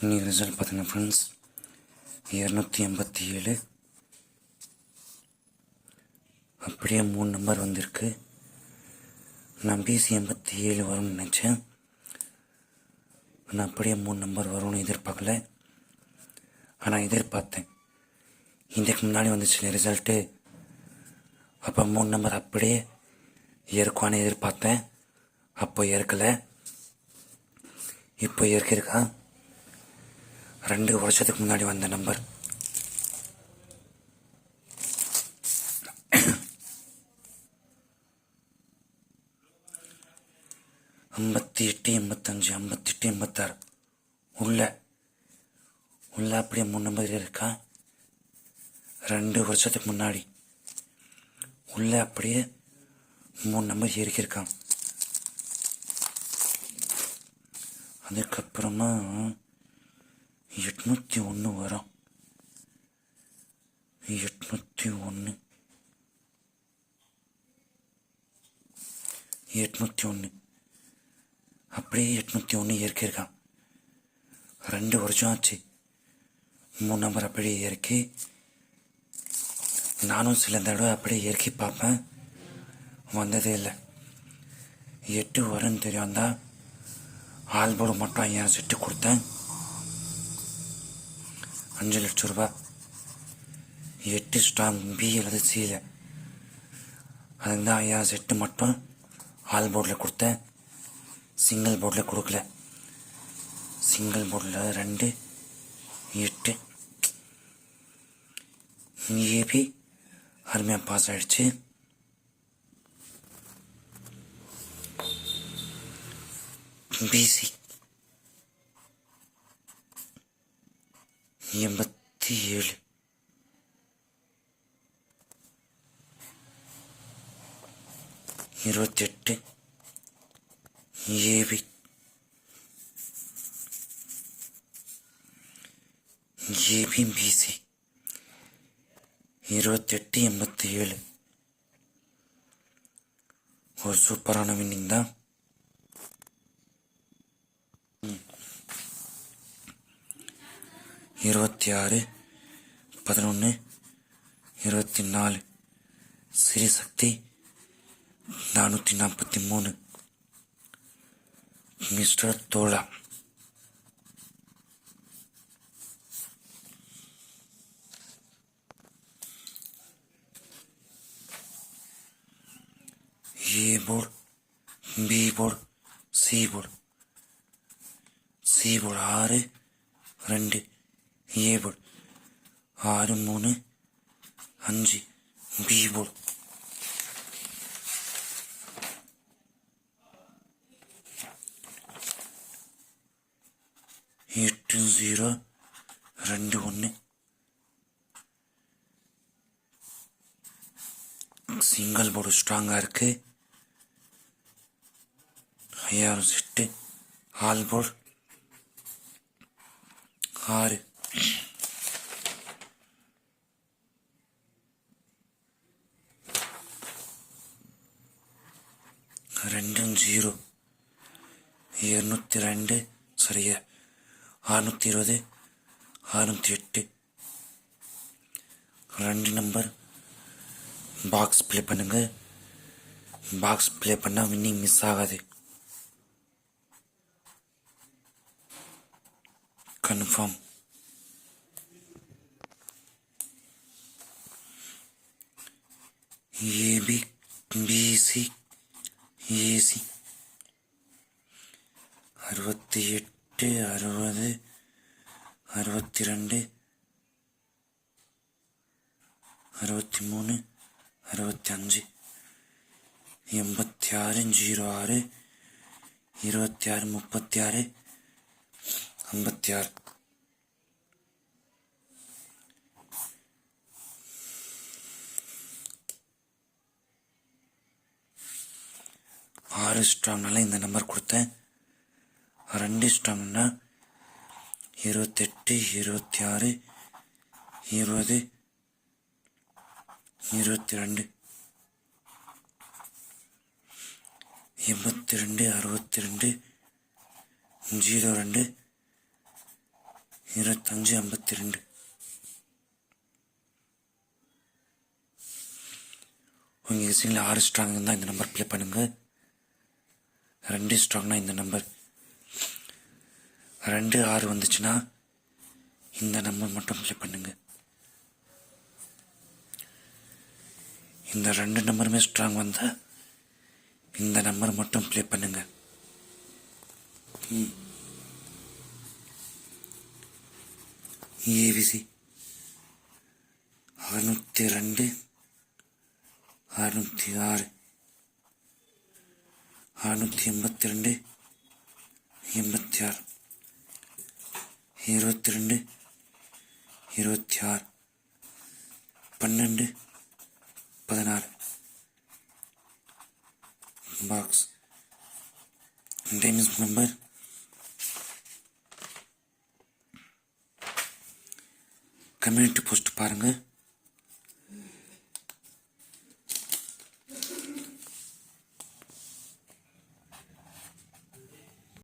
இன்னைக்கு ரிசல்ட் பார்த்தீங்கன்னா ஃப்ரெண்ட்ஸ் இரநூத்தி எண்பத்தி ஏழு. அப்படியே மூணு நம்பர் வந்திருக்கு. நான் பிசி எண்பத்தி ஏழு வரும்னு நினச்சேன். நான் அப்படியே மூணு நம்பர் வரும்னு எதிர்பார்க்கல. ஆனால் எதிர்பார்த்தேன். இதுக்கு முன்னாடி வந்துச்சு ரிசல்ட்டு அப்போ மூணு நம்பர் அப்படியே இருக்கும்னு எதிர்பார்த்தேன். அப்போ ஏற்கலை. இப்போ ஏற்கிருக்கா ரெண்டு வருஷத்துக்கு முன்னாடி வந்த நம்பர். ஐம்பத்தி எட்டு எண்பத்தஞ்சு ஐம்பத்தி எட்டு எண்பத்தாறு உள்ள உள்ள அப்படியே மூணு நம்பர் இருக்கா? ரெண்டு வருஷத்துக்கு முன்னாடி. உள்ள அப்படியே மூணு நம்பர் ஏறிக்கிருக்கான் அதுக்கப்புறமா எட்நூற்றி ஒன்று வரும். எட்நூற்றி ஒன்று எட்நூற்றி ஒன்று அப்படியே எட்நூற்றி ஒன்று இறக்கியிருக்கான் ரெண்டு வருஷம் ஆச்சு. மூணு நம்பர் அப்படியே இறக்கி நானும் சில தடவை அப்படியே இறக்கி பார்ப்பேன். வந்ததே இல்லை. எட்டு வரும்னு தெரியும் தான் ஆல்போர்டு மட்டும் ஐயாயிரம் செட்டு கொடுத்தேன். அஞ்சு லட்சம் ரூபாய் எட்டு ஸ்ட்ராங் பி அல்லது சியில் அதுதான் ஐயா செட்டு மட்டும். ஆல் போர்டில் கொடுத்தேன். சிங்கிள் போர்டில் கொடுக்கல. சிங்கிள் போர்டில் ரெண்டு எட்டு. ஏபி அருமையாக பாஸ் ஆகிடுச்சு பிசி எண்பத்தி ஏழு இருபத்தெட்டு ஏபி ஏபி பிசி இருபத்தெட்டு எண்பத்தி ஏழு ஒரு சூப்பரான வின்னிங் தான் இருபத்தி ஆறு பதினொன்று இருபத்தி நாலு சிறிசக்தி நானூற்றி நாற்பத்தி மூணு mister Thozha. A board B board C board C board ஆறு ரெண்டு. ஏ போர்டு ஆறு மூணு அஞ்சு பி போர்டு எட்டு ஜீரோ ரெண்டு ஒன்று. சிங்கிள் போர்டு ஸ்ட்ராங்காக இருக்கு. ஐயாயிரம் செட்டு ஆல் போர்டு. ஆறு ரெண்டும் ஜீரோ. இருநூத்தி ரெண்டு சரியா. அறுநூத்தி இருபது அறுநூத்தி எட்டு. ரெண்டு நம்பர். பாக்ஸ் ப்ளே பண்ணுங்க. பாக்ஸ் ப்ளே பண்ணால் வின்னிங் மிஸ் ஆகாது. கன்ஃபார்ம் ஏபி பிசி ஏசி அறுபத்தி எட்டு அறுபது அறுபத்தி ரெண்டு அறுபத்தி மூணு அறுபத்தி அஞ்சு எண்பத்தி ஆறு ஜீரோ ஆறு இருபத்தி ஆறு முப்பத்தி ஆறு ஐம்பத்தி ஆறு ஆறு ஸ்ட்ராங்னால இந்த நம்பர் கொடுத்தேன். ரெண்டு ஸ்ட்ராங்னா இருபத்தெட்டு இருபத்தி ஆறு இருபது இருபத்தி ரெண்டு எண்பத்தி ரெண்டு அறுபத்தி ரெண்டு ஜீரோ ரெண்டு இருபத்தஞ்சு ஐம்பத்தி ரெண்டு உங்கள் இசையில் ஆறு ஸ்ட்ராங் இருந்தால் இந்த நம்பர் ப்ளே பண்ணுங்கள் ரெண்டு ஸ்ட்ராங்னா இந்த நம்பர் ரெண்டு ஆறு வந்துச்சுன்னா இந்த நம்பர் மட்டும் ப்ளே பண்ணுங்க. இந்த ரெண்டு நம்பருமே ஸ்ட்ராங் வந்தா இந்த நம்பர் மட்டும் ப்ளே பண்ணுங்க. ஏவிசி அறுநூற்றி ரெண்டு அறுநூற்றி ஆறு. நானூற்றி எண்பத்தி ரெண்டு எண்பத்தி ஆறு இருபத்தி ரெண்டு இருபத்தி ஆறு பன்னெண்டு பதினாறு. Box times number community post பாருங்கள்